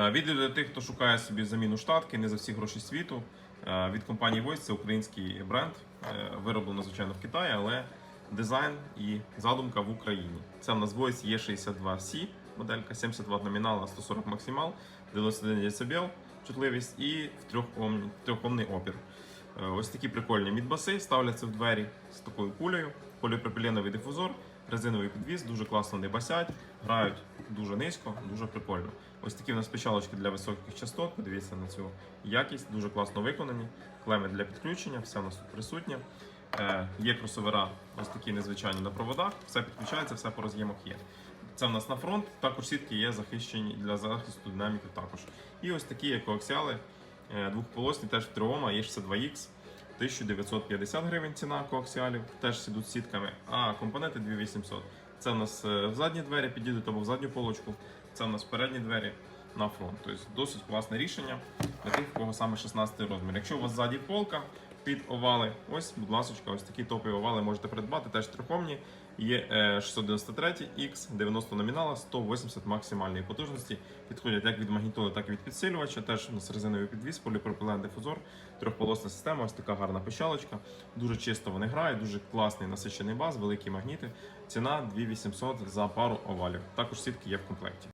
Е, Відео для тих, хто шукає собі заміну штатки, не за всі гроші світу. Е, Від компанії Voice це український бренд, е, вироблено, звичайно, в Китаї, але дизайн і задумка в Україні. Це в нас Voice E62C, моделька 70 Вт номінал, 140 максимал, 91 дБ чутливість і в трьохомний, опір. Ось такі прикольні мідбаси ставляться в двері з такою кулею, поліпропіленовий дифузор, резиновий підвіз, дуже класно не басять, грають дуже низько, дуже прикольно. Ось такі в нас печалочки для високих частот. Подивіться на цю якість, дуже класно виконані. Клеми для підключення, все у нас тут присутнє. Е, Є кросовера, ось такі незвичайні на проводах, все підключається, все по роз'ємах є. Це в нас на фронт, також сітки є захищені для захисту динаміків також. І ось такі коаксіали, е, двохполосні, теж в тріома, є 62X, 1950 гривень ціна коаксіалів, теж ідуть з сітками, а компоненти 2800. Це в нас е, в задні двері підійдуть або в задню полочку, це в нас передні двері на фронт. Тобто досить класне рішення для тих, у кого саме 16 розмір. Якщо у вас ззаді полка під овали, ось, будь ласка, ось такі топові овали можете придбати, теж трьохомні. Є е, 693 X, 90 номінала, 180 максимальної потужності. Підходять як від магнітоли, так і від підсилювача. Теж у нас резиновий підвіз, поліпропилен дифузор, трьохполосна система, ось така гарна пищалочка. Дуже чисто вони грають, дуже класний насичений бас, великі магніти. Ціна 2800 за пару овалів. Також сітки є в комплекті.